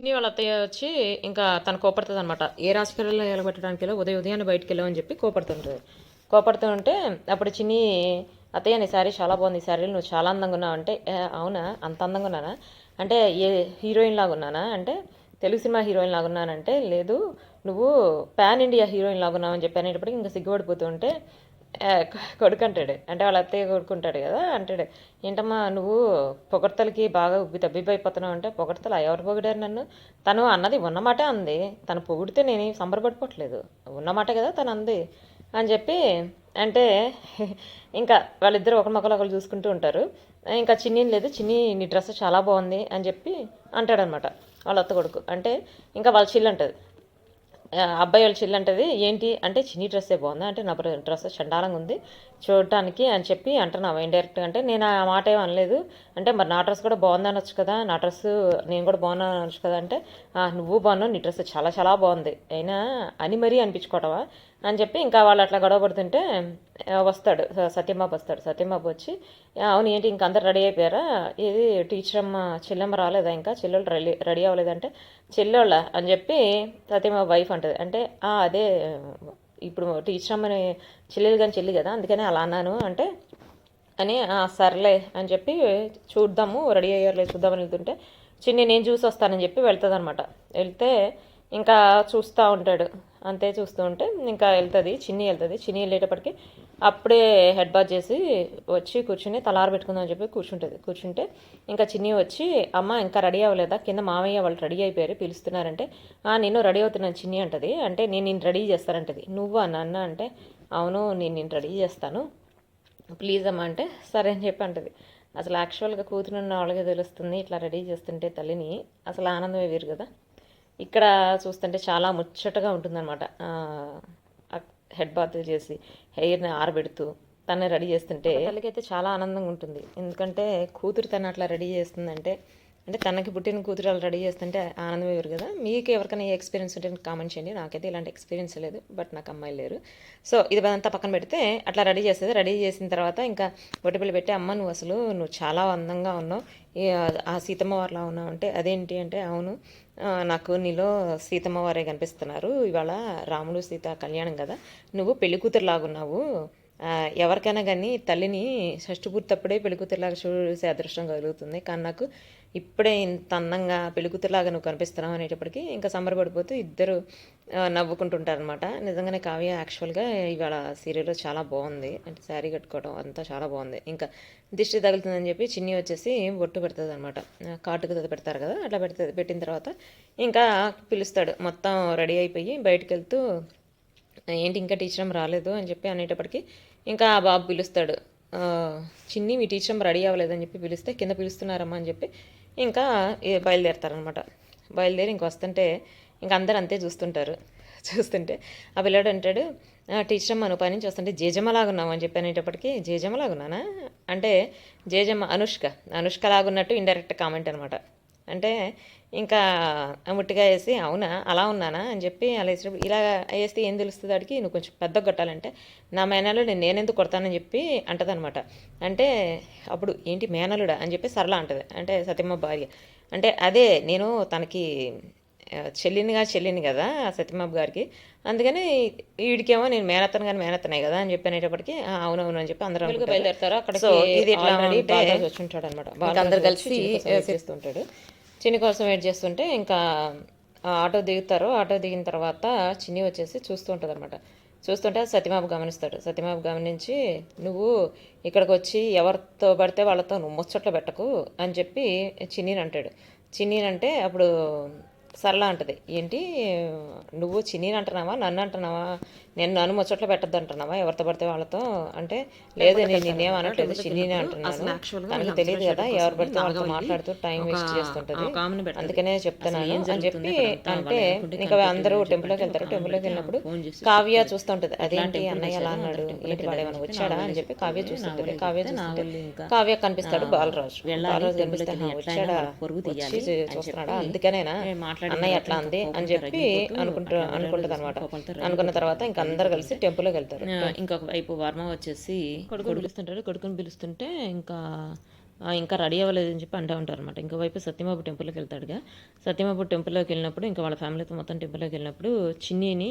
చిన్ని వాళ్ళ అత్తయ్య వచ్చి ఇంకా తను కోపడుతుంది అనమాట ఏ రాజకీయాల్లో పిల్లలు ఉదయం ఉదయాన్నే బయటికి వెళ్ళామని చెప్పి కోపడుతుంటుంది కోపడుతూ ఉంటే అప్పుడు చిన్ని అత్తయ్య నీ శారీ చాలా బాగుంది. ఈ శారీలు నువ్వు చాలా అందంగా ఉన్నావు. అంటే అవునా? అంత అందంగా ఉన్నానా? అంటే ఏ హీరోయిన్ లాగా ఉన్నానా? అంటే తెలుగు సినిమా హీరోయిన్ లాగా ఉన్నానంటే లేదు. నువ్వు పాన్ ఇండియా హీరోయిన్ లాగా ఉన్నావు అని చెప్పి అనేటప్పటికి ఇంకా సిగ్గుపడిపోతూ ఉంటే కొడుకు అంటాడు అంటే వాళ్ళ అత్తయ్య కొడుకుంటాడు కదా అంటాడు. ఏంటమ్మా నువ్వు పొగడ్తలకి బాగా ఉబ్బి తబ్బిబ్బైపోతున్నావు అంటే పొగడ్తలు ఎవరు పొగిడారు నన్ను? తను అన్నది ఉన్నమాటే అంది. తను పొగిడితే నేను సంబరపడిపోవట్లేదు. ఉన్నమాట కదా తను అంది. అని చెప్పి అంటే ఇంకా వాళ్ళిద్దరు ఒక మొక్కలు ఒకరు చూసుకుంటూ ఉంటారు. ఇంకా చిన్ని లేదు చిన్ని నీ డ్రెస్ చాలా బాగుంది అని చెప్పి అంటాడనమాట వాళ్ళ అత్త కొడుకు. అంటే ఇంకా వాళ్ళ చిల్లు అంటుంది. అబ్బాయి వాళ్ళ చెల్లి అంటది ఏంటి? అంటే చిన్ని డ్రెస్సే బాగుందా? అంటే నా డ్రెస్ చండాలంగా ఉంది. చూడటానికి అని చెప్పి అంటున్నావు ఇండైరెక్ట్గా అంటే నేను ఆ మాట ఏం అనలేదు. అంటే మరి నా డ్రెస్ కూడా బాగుంది అనొచ్చు కదా? నా డ్రెస్ నేను కూడా బాగున్నాను అనొచ్చు కదా? అంటే నువ్వు బాగున్నావు నీ డ్రెస్ చాలా చాలా బాగుంది. అయినా అని మరీ అనిపించుకోవటమా? అని చెప్పి ఇంకా వాళ్ళు అట్లా గొడవ పడుతుంటే వస్తాడు సత్యమాబు వస్తాడు. సత్యమాబు వచ్చి అవును ఏంటి ఇంక అందరు రెడీ అయిపోయారా? ఇది టీచర్ అమ్మ చెల్లెమ్మ రాలేదా ఇంకా? చెల్లెళ్ళు రెడీ రెడీ అవ్వలేదంటే చెల్లెళ్ళ అని చెప్పి సత్యమాబు వైఫ్ అంటది. అంటే అదే ఇప్పుడు టీచర్ అమ్మని చెల్లెలు కానీ చెల్లి కదా అందుకనే అలా అన్నాను. అంటే అని సర్లే అని చెప్పి చూద్దాము రెడీ అయ్యారులే చూద్దామని వెళ్తుంటే చిన్ని నేను చూసి వస్తానని చెప్పి వెళ్తుంది అనమాట వెళ్తే ఇంకా చూస్తూ ఉంటాడు. అంతే చూస్తూ ఉంటే ఇంకా వెళ్తుంది చిన్ని వెళ్తుంది. చిన్ని వెళ్ళేటప్పటికి అప్పుడే హెడ్ బాత్ చేసి వచ్చి కూర్చుని తలారు పెట్టుకుందాం అని చెప్పి కూర్చుంటుంది. కూర్చుంటే ఇంకా చిన్ని వచ్చి అమ్మ ఇంకా రెడీ అవ్వలేదా? కింద మామయ్య వాళ్ళు రెడీ అయిపోయారు పిలుస్తున్నారంటే నేను రెడీ అవుతున్నాను చిన్ని అంటది. అంటే నేను నేను రెడీ చేస్తానంటది. నువ్వా నాన్న అంటే అవును నేను నేను రెడీ చేస్తాను. ప్లీజ్ అమ్మా అంటే సరే అని చెప్పి అంటది. అసలు యాక్చువల్గా కూతురున్న వాళ్ళకే తెలుస్తుంది ఇట్లా రెడీ చేస్తుంటే తల్లిని. అసలు ఆనందమే వేరు కదా. ఇక్కడ చూస్తుంటే చాలా ముచ్చటగా ఉంటుందన్నమాట. హెడ్ బాత్ చేసి హెయిర్ని ఆరబెడుతూ తనని రెడీ చేస్తుంటే తల్లికైతే చాలా ఆనందంగా ఉంటుంది. ఎందుకంటే కూతురు తను అట్లా రెడీ చేస్తుందంటే అంటే తనకి పుట్టిన కూతురు అలా రెడీ చేస్తుంటే ఆనందమే వేరు కదా. మీకు ఎవరికైనా ఏ ఎక్స్పీరియన్స్ ఉంటే కామెంట్ చేయండి. నాకైతే ఇలాంటి ఎక్స్పీరియన్స్ లేదు బట్ నాకు అమ్మాయిలు లేరు. సో ఇది అంతా పక్కన పెడితే అట్లా రెడీ చేసేది. రెడీ చేసిన తర్వాత ఇంకా బొట్టిపిల్లి పెట్టి అమ్మ నువ్వు అసలు నువ్వు చాలా అందంగా ఉన్నావు. ఆ సీతమ్మ వారిలా ఉన్నావు. అంటే అదేంటి అంటే అవును నాకు నీలో సీతమ్మ వారే కనిపిస్తున్నారు. ఇవాళ రాముడు సీత కళ్యాణం కదా. నువ్వు పెళ్ళి కూతురు లాగున్నావు ఎవరికైనా కానీ తల్లిని షష్టి పూర్తప్పుడే పెళ్ళికూతురులాగా చూసే అదృష్టం కలుగుతుంది. కానీ నాకు ఇప్పుడే ఇంత అందంగా పెళ్ళికూతురులాగా నువ్వు కనిపిస్తున్నావు అనేటప్పటికి ఇంకా సంబరపడిపోతూ ఇద్దరు నవ్వుకుంటుంటారనమాట. నిజంగానే కావ్య యాక్చువల్గా ఇవాళ సీరియల్లో చాలా బాగుంది అంటే శారీ కట్టుకోవడం అంతా చాలా బాగుంది ఇంకా దిష్టి తగులుతుందని చెప్పి చిన్ని వచ్చేసి బొట్టు పెడుతుంది అనమాట కాటుకు తది పెడతారు కదా అట్లా పెడుతుంది పెట్టిన తర్వాత ఇంకా పిలుస్తాడు. మొత్తం రెడీ అయిపోయి బయటకు వెళ్తూ ఏంటి ఇంకా టీచర్ రాలేదు? అని చెప్పి అనేటప్పటికి ఇంకా ఆ బాబు పిలుస్తాడు. చిన్ని మీ టీచర్ రెడీ అవ్వలేదని చెప్పి పిలిస్తే కింద పిలుస్తున్నారమ్మా అని చెప్పి ఇంకా బయలుదేరతారనమాట బయలుదేరి ఇంక వస్తుంటే ఇంక అందరు అంతే చూస్తుంటారు. చూస్తుంటే ఆ పిల్లాడు అంటాడు "ఆ, టీచర్ అమ్మ నువ్వు పని నుంచి వస్తుంటే జేజమ్మలాగున్నావు అని చెప్పి అనేటప్పటికి జేజమ్మలాగున్నానా? అంటే జేజమ్మ అనుష్క అనుష్క లాగున్నట్టు ఇండైరెక్ట్ కామెంట్ అనమాట. అంటే ఇంకా ముట్టిగా వేసి అవునా అలా ఉన్నానా అని చెప్పి అలా వేసినప్పుడు ఇలా వేస్తే ఏం తెలుస్తుంది వాడికి? నువ్వు కొంచెం పెద్ద కొట్టాలంటే. నా మేనలు నేను నేనెందుకు కొడతానని చెప్పి అంటదనమాట అంటే అప్పుడు ఏంటి మేనలుడా అని చెప్పి సరళ అంటది. అంటే సత్యమ్మ భార్య. అంటే అదే నేను తనకి చెల్లినిగా చెల్లిని కదా సత్యమాబు గారికి. అందుకని వీడికేమో నేను మేనత్తను కానీ మేనత్తనే కదా అని చెప్పి అనేటప్పటికి "ఆ, అవునవును అని చెప్పి అందరూ. బయలుదేరుతారు. అక్కడ సో ఇది ఎట్లా అంటే వచ్చుంటాడు అనమాట అందరు కలిసి చేస్తుంటాడు చిన్ని కోసం వెయిట్ చేస్తుంటే ఇంకా ఆటో దిగుతారు. ఆటో దిగిన తర్వాత చిన్ని వచ్చేసి చూస్తూ ఉంటుంది అనమాట చూస్తుంటే సత్యమాబు గమనిస్తాడు. సత్యమాబు గమనించి నువ్వు ఇక్కడికి వచ్చి ఎవరితో పడితే వాళ్ళతో నువ్వు ముచ్చట్లు పెట్టకు అని చెప్పి చిన్నీని అంటాడు. చిన్నీని అంటే అప్పుడు సరళ అంటది ఏంటి? నువ్వు చిన్నీని అంటున్నావా నన్ను అంటున్నావా నేను నన్ను ముచ్చట్లు పెట్టద్దు అంటున్నావా ఎవరితో పడితే వాళ్ళతో? అంటే లేదు నేను నిన్నేం అనట్లేదు చిన్నీనే అంటున్నాను. తనకు తెలియదు కదా ఎవరు పడితే వాళ్ళతో మాట్లాడుతూ టైం వేస్ట్ చేస్తుంటది. అందుకనే చెప్తున్నాను అని చెప్పి అంటే ఇంకా అందరూ టెంపుల్లోకి వెళ్తారు. టెంపుల్లోకి వెళ్ళినప్పుడు కావ్య చూస్తుంటది. అదేంటి అన్నయ్య అలా అన్నాడు. ఏంటి వాడు ఏమైనా వచ్చాడా అని చెప్పి కావ్య చూస్తుంటది. కావ్య చూస్తుంటే కావ్య కనిపిస్తాడు. బాలరాజు. బాలరాజు కనిపిస్తే "హా, వచ్చాడా? వచ్చి చూస్తున్నాడా? అందుకనేనా? అన్నయ్య అట్లా అంది అని చెప్పి అనుకుంటూ అనుకుంటది అనమాట అనుకున్న తర్వాత ఇంకా అందరు కలిసి టెంపుల్లోకి వెళ్తారు. ఇంకొక వైపు వర్మ వచ్చేసి కొడుకుని పిలుస్తుంటాడు. కొడుకుని పిలుస్తుంటే ఇంకా ఇంకా రెడీ అవ్వలేదని చెప్పి అంటూ ఉంటారు అనమాట ఇంకోవైపు సత్యబాబు టెంపుల్కి వెళ్తాడుగా. సత్యబాబు టెంపుల్లోకి వెళ్ళినప్పుడు ఇంకా వాళ్ళ ఫ్యామిలీతో మొత్తం టెంపుల్లోకి వెళ్ళినప్పుడు చిన్నీని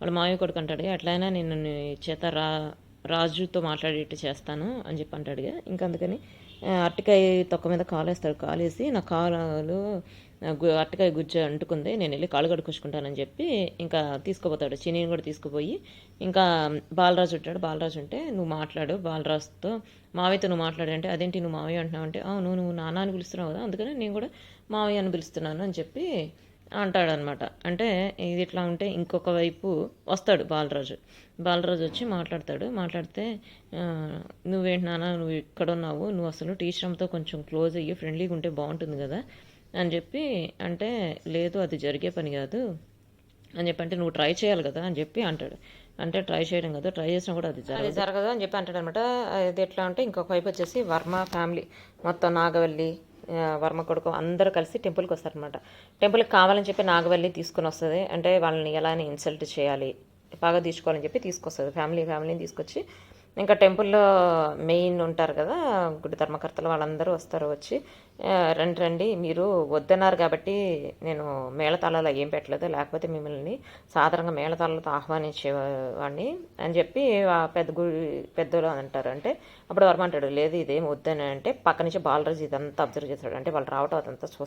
వాళ్ళ మావయ్య కొడుకు అంటాడుగా ఎట్లయినా నేను చేత రా రాజుతో మాట్లాడేట్టు చేస్తాను అని చెప్పి అంటాడుగా. ఇంకా అందుకని అరటికాయ తొక్క మీద కాలేస్తాడు కాలేసి నా కాలు అట్టకాయ అరటికాయ గుజ్జు అంటుకుంది. నేను వెళ్ళి కాళ్ళు కడుక్కొచ్చుకుంటానని చెప్పి ఇంకా తీసుకుపోతాడు. చినీని కూడా తీసుకుపోయి ఇంకా బాలరాజు ఉంటాడు. బాలరాజు ఉంటే నువ్వు మాట్లాడు. బాలరాజుతో మావయ్యతో నువ్వు మాట్లాడంటే అదేంటి నువ్వు మావయ్య అంటున్నావు? అంటే అవును నువ్వు నాన్న అని పిలుస్తున్నావు కదా అందుకని నేను కూడా మావయ్య అని పిలుస్తున్నాను అని చెప్పి అంటాడనమాట. అంటే ఇది ఇట్లా ఉంటే ఇంకొక వైపు వస్తాడు బాలరాజు. బాలరాజు వచ్చి మాట్లాడతాడు. మాట్లాడితే నువ్వేంటి నాన్న నువ్వు ఇక్కడ ఉన్నావు నువ్వు అసలు టీచర్తో కొంచెం క్లోజ్ అయ్యి ఫ్రెండ్లీగా ఉంటే బాగుంటుంది కదా. అని చెప్పి అంటే లేదు అది జరిగే పని కాదు. అని చెప్పి అంటే నువ్వు ట్రై చేయాలి కదా అని చెప్పి అంటాడు. అంటే ట్రై చేయడం కదా ట్రై చేసినా కూడా అది జరగదు. జరగదు అని చెప్పి అంటాడు అనమాట. అది ఎట్లా అంటే ఇంకొక వైపు వచ్చేసి వర్మ ఫ్యామిలీ మొత్తం నాగవల్లి వర్మ కొడుకు అందరూ కలిసి టెంపుల్కి వస్తారనమాట. టెంపుల్కి కావాలని చెప్పి నాగవల్లి తీసుకుని వస్తుంది. అంటే వాళ్ళని ఎలా ఇన్సల్ట్ చేయాలి బాగా తీసుకోవాలని చెప్పి తీసుకొస్తుంది. ఫ్యామిలీ ఫ్యామిలీని తీసుకొచ్చి ఇంకా టెంపుల్లో మెయిన్ ఉంటారు కదా గుడి ధర్మకర్తలు వాళ్ళందరూ వస్తారు వచ్చి. రండి రండి మీరు వద్దన్నారు కాబట్టి నేను మేళతాళాలు ఏం పెట్టలేదు లేకపోతే మిమ్మల్ని సాధారణంగా మేళతాళాలతో ఆహ్వానించేవాడిని అని చెప్పి ఆ పెద్ద గుడి పెద్దలు అంటారు. అంటే అప్పుడు వర్మ అంటాడు లేదు ఇదేం వద్దని అంటే పక్క నుంచి బాలరాజు ఇదంతా అబ్జర్వ్ చేస్తాడు. అంటే వాళ్ళు రావటం అదంతా చూస్తాడు